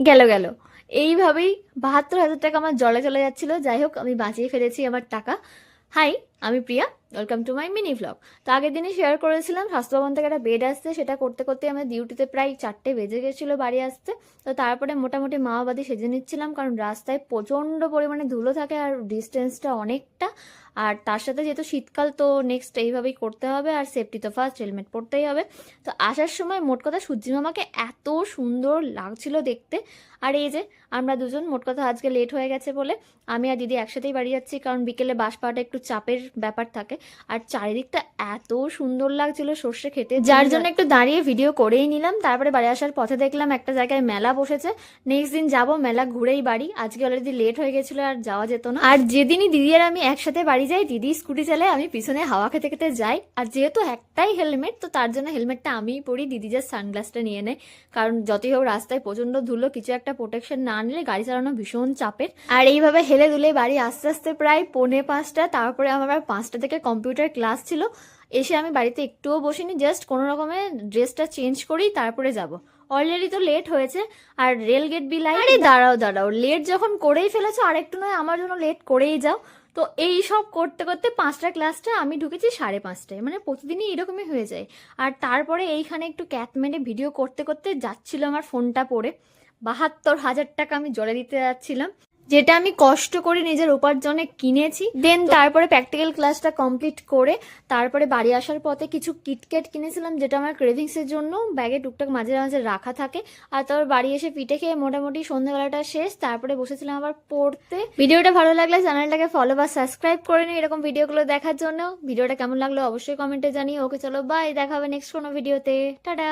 গেল গেল। এইভাবেই বাহাত্তর হাজার টাকা আমার জলে চলে যাচ্ছিল। যাই হোক, আমি বাঁচিয়ে ফেলেছি আমার টাকা। হাই আমি Priya welcome to my mini vlog তো আগের দিনে শেয়ার করেছিলাম, স্বাস্থ্যভবন থেকে একটা বেড আসছে, সেটা করতে করতে আমার ডিউটিতে প্রায় চারটে বেজে গেছিল বাড়ি আসতে। তো তারপরে মোটামুটি মাওবাদী সেজে নিচ্ছিলাম, কারণ রাস্তায় প্রচণ্ড পরিমাণে ধুলো থাকে আর ডিস্টেন্সটা অনেকটা। আর তার সাথে যেহেতু শীতকাল, তো নেক্সট এইভাবেই করতে হবে আর সেফটি তো ফার্স্ট হেলমেট পরতেই হবে। তো আসার সময় মোট কথা সূর্যি মামাকে এত সুন্দর লাগছিল দেখতে। আর এই যে, আমরা দুজন, মোট কথা আজকে লেট হয়ে গেছে বলে আমি আর দিদি একসাথেই বাড়ি যাচ্ছি, কারণ বিকেলে বাস পাওয়াটা একটু চাপের ব্যাপার থাকে। আর চারিদিকটা এত সুন্দর লাগছিল সর্ষে খেতে। যার জন্য একটু দাঁড়িয়ে ভিডিও করেই নিলাম। তারপরে বাড়ি আসার পথে দেখলাম একটা জায়গায় মেলা বসেছে। নেক্সট দিন যাব মেলা ঘুরেই বাড়ি। আজকে অলরেডি লেট হয়ে গেছিল আর যাওয়া যেত না। আর যেদিনই দিদি আর আমি একসাথে বাড়ি যাই দিদি স্কুটি চালায় আমি পিছনে হাওয়া খেতে খেতে যাই। আর যেহেতু একটাই হেলমেট তো তার জন্য হেলমেটটা আমিই পরি। দিদি যা সানগ্লাসটা নিয়ে নেয়। কারণ যতই হোক রাস্তায় প্রচণ্ড ধুলো কিছু একটা প্রোটেকশন না নিলে গাড়ি চালানো ভীষণ চাপের। আর এইভাবে হেলে দুলে বাড়ি আস্তে আস্তে প্রায় পৌনে পাঁচটা। তারপরে আমার আবার পাঁচটা থেকে কম্পিউটার ক্লাস ছিল, এসে আমি বাড়িতে একটুও বসিনি জাস্ট কোনো রকমে ড্রেসটা চেঞ্জ করেই তারপরে যাব। অলরেডি তো লেট হয়েছে, আর রেল গেট বি লাইট আরে দাঁড়াও দাঁড়াও লেট যখন করেই ফেলেছো আর একটু নয়, আমার জন্য লেট করেই যাও। তো এই সব করতে করতে পাঁচটা ক্লাসটা আমি ঢুকেছি সাড়ে পাঁচটায় মানে প্রতিদিনই এরকমই হয়ে যায়। আর তারপরে এইখানে একটু ক্যাত মেরে ভিডিও করতে করতে যাচ্ছিল আমার ফোনটা পড়ে। বাহাত্তর হাজার টাকা আমি জলে দিতে যাচ্ছিলাম। যেটা আমি কষ্ট করে নিজের উপার্জনে কিনেছি দেন তারপরে প্র্যাকটিক্যাল ক্লাসটা কমপ্লিট করে তারপরে বাড়ি আসার পথে কিছু কিটক্যাট কিনেছিলাম যেটা আমার ক্রেভিংসের জন্য। ব্যাগে টুকটাক মাঝে মাঝে রাখা থাকে। আর তারপর বাড়ি এসে পিঠে খেয়ে মোটামুটি সন্ধ্যাবেলাটা শেষ। তারপরে বসেছিলাম আবার পড়তে। ভিডিওটা ভালো লাগলে চ্যানেলটাকে ফলো বা সাবস্ক্রাইব করে নিই এরকম ভিডিওগুলো দেখার জন্য। ভিডিওটা কেমন লাগল অবশ্যই কমেন্টে জানিয়ে ওকে চলো বাই দেখা হবে নেক্সট কোনো ভিডিওতে টাটা